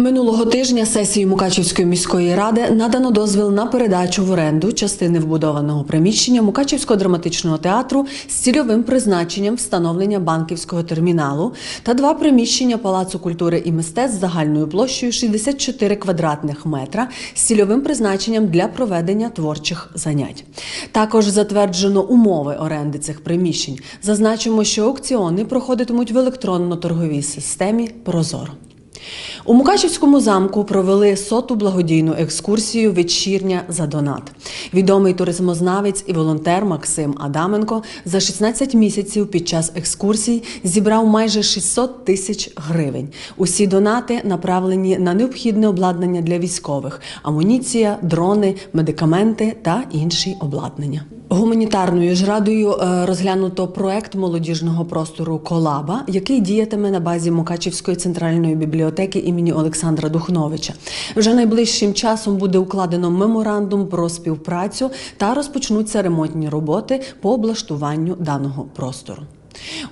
Минулого тижня сесією Мукачівської міської ради надано дозвіл на передачу в оренду частини вбудованого приміщення Мукачівського драматичного театру з цільовим призначенням встановлення банківського терміналу та два приміщення Палацу культури і мистецтв з загальною площею 64 квадратних метра з цільовим призначенням для проведення творчих занять. Також затверджено умови оренди цих приміщень. Зазначимо, що аукціони проходитимуть в електронно-торговій системі Прозоро. У Мукачівському замку провели соту благодійну екскурсію вечірня за донат. Відомий туризмознавець і волонтер Максим Адаменко за 16 місяців під час екскурсій зібрав майже 600 тисяч гривень. Усі донати направлені на необхідне обладнання для військових: амуніція, дрони, медикаменти та інші обладнання. Гуманітарною ж радою е, розглянуто проект молодіжного простору Колаба, який діятиме на базі Мукачівської центральної бібліотеки імені Олександра Духновича. Вже найближчим часом буде укладено меморандум про співпрацю та розпочнуться ремонтні роботи по облаштуванню даного простору.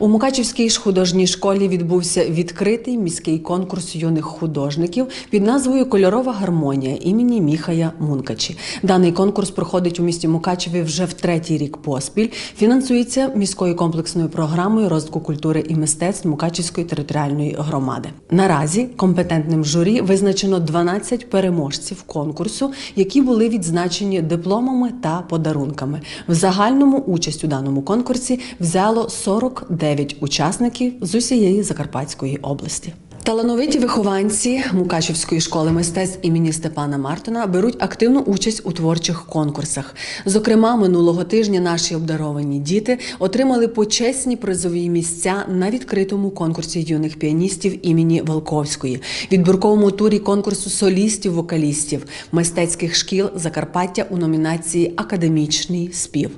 У Мукачівській художній школі відбувся відкритий міський конкурс юних художників під назвою Кольорова гармонія імені Міхая Мункачі. Даний конкурс проходить у місті Мукачеві вже в третій рік поспіль. Фінансується міською комплексною програмою розвитку культури і мистецтв Мукачівської територіальної громади. Наразі компетентним журі визначено 12 переможців конкурсу, які були відзначені дипломами та подарунками. В загальному участь у даному конкурсі взяло 49 учасників з усієї Закарпатської області. Талановиті вихованці Мукачівської школи мистецтв імені Степана Мартина беруть активну участь у творчих конкурсах. Зокрема, минулого тижня наші обдаровані діти отримали почесні призові місця на відкритому конкурсі юних піаністів імені Волковської, відбірковому турі конкурсу солістів-вокалістів мистецьких шкіл Закарпаття у номінації Академічний спів,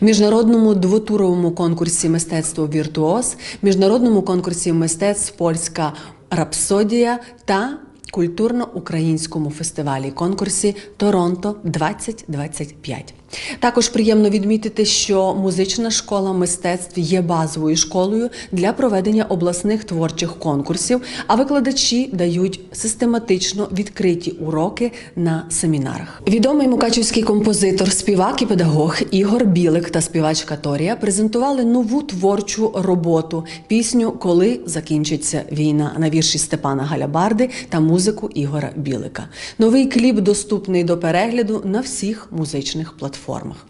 міжнародному двотуровому конкурсі мистецтво Віртуоз, міжнародному конкурсі мистецтв Польська Рапсодія та культурно-українському фестивалі конкурсі Торонто 2025. Також приємно відмітити, що музична школа мистецтв є базовою школою для проведення обласних творчих конкурсів, а викладачі дають систематично відкриті уроки на семінарах. Відомий мукачівський композитор, співак і педагог Ігор Білик та співачка Торія презентували нову творчу роботу пісню Коли закінчиться війна на вірші Степана Галябарди та музику Ігора Білика. Новий кліп доступний до перегляду на всіх музичних платформах формах.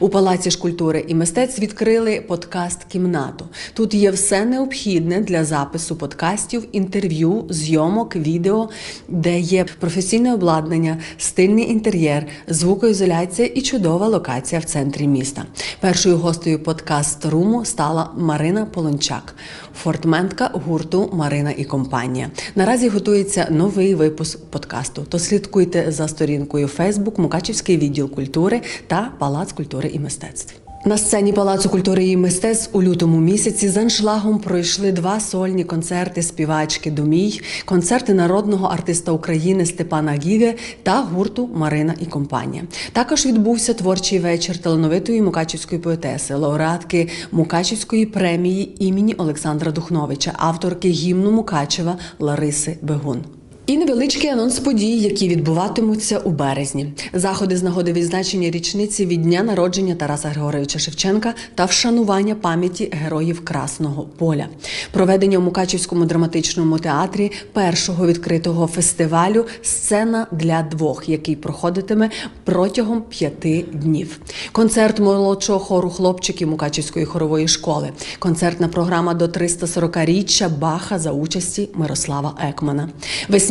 У Палаці ж культури і мистецтв відкрили подкаст-кімнату. Тут є все необхідне для запису подкастів, інтерв'ю, зйомок, відео, де є професійне обладнання, стильний інтер'єр, звукоізоляція і чудова локація в центрі міста. Першою гостею подкаст-руму стала Марина Полончак, фортментка гурту Марина і компанія. Наразі готується новий випуск подкасту. То слідкуйте за сторінкою Фейсбук, Мукачівський відділ культури та Палац культури і мистецтв. На сцені Палацу культури і мистецтв у лютому місяці з аншлагом пройшли два сольні концерти співачки Домій, концерти народного артиста України Степана Гіге та гурту Марина і компанія. Також відбувся творчий вечір талановитої мукачівської поетеси, лауреатки Мукачівської премії імені Олександра Духновича, авторки гімну Мукачева Лариси Бегун. І невеличкий анонс подій, які відбуватимуться у березні. Заходи з нагоди відзначення річниці від дня народження Тараса Григоровича Шевченка та вшанування пам'яті героїв Красного Поля. Проведення у Мукачівському драматичному театрі першого відкритого фестивалю Сцена для двох, який проходитиме протягом п'яти днів. Концерт молодшого хору хлопчиків Мукачівської хорової школи. Концертна програма до 340-річчя Баха за участі Мирослава Екмана.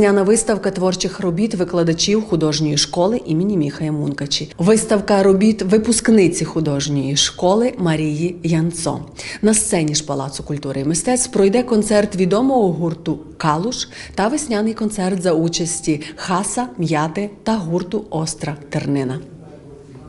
Весняна виставка творчих робіт викладачів художньої школи імені Міхая Мункачі. Виставка робіт випускниці художньої школи Марії Янцо. На сцені ж Палацу культури і мистецтв пройде концерт відомого гурту Калуш та весняний концерт за участі Хаса, М'яти та гурту Остра Тернина.